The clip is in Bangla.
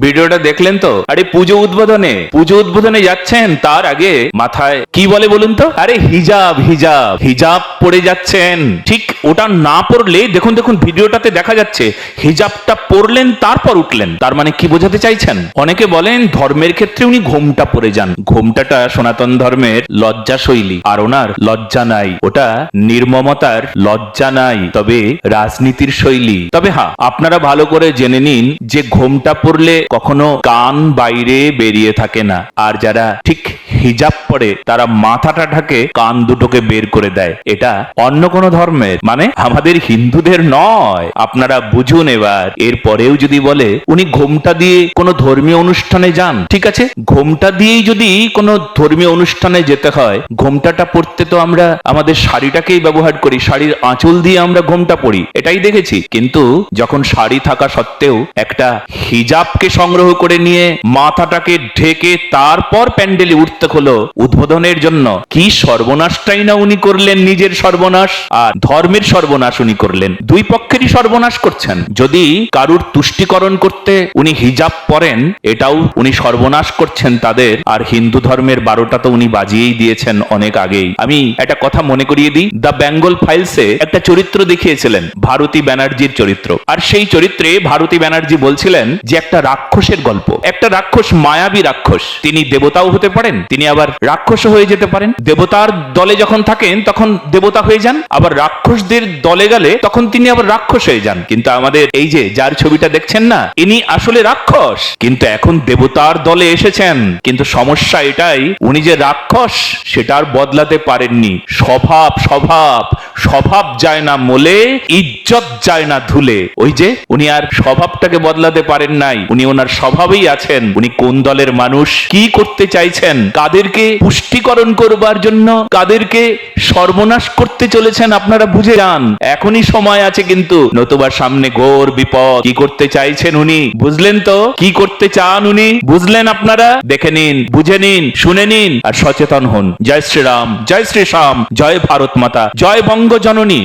ভিডিওটা দেখলেন তো? আরে পুজো উদ্বোধনে পুজো উদ্বোধনে যাচ্ছেন তার আগে মাথায় কি বলে বলুন তো? আরে হিজাব হিজাব হিজাব পরে যাচ্ছেন। ঠিক ওটা না পড়লে, দেখুন দেখুন, ভিডিওটাতে দেখা যাচ্ছে, হিজাবটা পরলেন তারপর উঠলেন। তার মানে কি বোঝাতে চাইছেন? অনেকে বলেন, ধর্মের ক্ষেত্রে উনি ঘোমটা পরে যান। ঘোমটাটা সনাতন ধর্মের লজ্জা শৈলী আর ওনার লজ্জা নাই। ওটা নির্মমতার লজ্জা নাই, তবে রাজনীতির শৈলী। তবে হ্যাঁ আপনারা ভালো করে জেনে নিন যে ঘোমটা পরলে কখনো কান বাইরে বেরিয়ে থাকে না। আর যারা ঠিক হিজাব পরে তারা মাথাটা ঢাকে কান দুটোকে বের করে দেয়। এটা অন্য কোন ধর্মের মানে আমাদের হিন্দুদের নয়। আপনারা বুঝুন এবার। এর পরেও যদি বলে, উনি ঘোমটা দিয়ে কোনো ধর্মীয় অনুষ্ঠানে যান। ঠিক আছে, ঘোমটা দিয়েই যদি কোনো ধর্মীয় অনুষ্ঠানে যেতে হয়, ঘোমটাটা পড়তে তো আমরা, আমাদের শাড়িটাকেই ব্যবহার করি, শাড়ির আঁচল দিয়ে আমরা ঘোমটা পড়ি এটাই দেখেছি। কিন্তু যখন শাড়ি থাকা সত্ত্বেও একটা হিজাবকে সংগ্রহ করে নিয়ে মাথাটাকে ঢেকে তারপর প্যান্ডেলে উঠতে হলো। উদ্বোধনের জন্য কি সর্বনাশটাই না উনি করলেন নিজের সর্বনাশ? আর ধর্মের সর্বনাশ উনি করলেন। দুই পক্ষেরই সর্বনাশ করছেন। যদি কারুর তুষ্টিকরণ করতে উনি হিজাব পরেন, এটাও উনি সর্বনাশ করছেন তাদের। আর হিন্দু ধর্মের বারোটা তো উনি বাজিয়েই দিয়েছেন অনেক আগেই। আমি একটা কথা মনে করিয়ে দিই। দ্য বেঙ্গল ফাইলসে একটা চরিত্র দেখিয়েছিলেন, ভারতী ব্যানার্জির চরিত্র। আর সেই চরিত্রে ভারতী ব্যানার্জি বলছিলেন যে, একটা রাক্ষসের গল্প। একটা রাক্ষস মায়াবী রাক্ষস। তিনি দেবতাও হতে পারেন, তিনি আবার রাক্ষস হয়ে যেতে পারেন। দেবতার দলে যখন থাকেন, তখন দেবতা হয়ে যান। আবার রাক্ষসদের দলে গেলে, তখন তিনি আবার রাক্ষস হয়ে যান। কিন্তু আমাদের এই যে, যার ছবিটা দেখছেন না, ইনি আসলে রাক্ষস। কিন্তু এখন দেবতার দলে এসেছেন। কিন্তু সমস্যা এটাই, উনি যে রাক্ষস সেটা আর বদলাতে পারেননি। স্বভাব স্বভাব স্বভাব যায় না মোলে, ইজ্জত যায় না ধুলে। ওই যে, উনি আর স্বভাবটাকে বদলাতে পারেন নাই। উনি ওনার স্বভাবেই আছেন। উনি কোন দলের মানুষ? কি করতে চাইছেন? কাদেরকে পুষ্টিকরণ করবার জন্য কাদেরকে সর্বনাশ করতে চলেছেন আপনারা বুঝে যান। এখনই সময় আছে কিন্তু নতুবা সামনে ঘোর বিপদ। কি করতে চাইছেন উনি? বুঝলেন তো? কি করতে চান উনি? বুঝলেন আপনারা? দেখে নিন, বুঝে নিন, শুনে নিন, আর সচেতন হন। জয় শ্রীরাম, জয় শ্রী শ্যাম জয় ভারত মাতা, জয় বঙ্গ জননী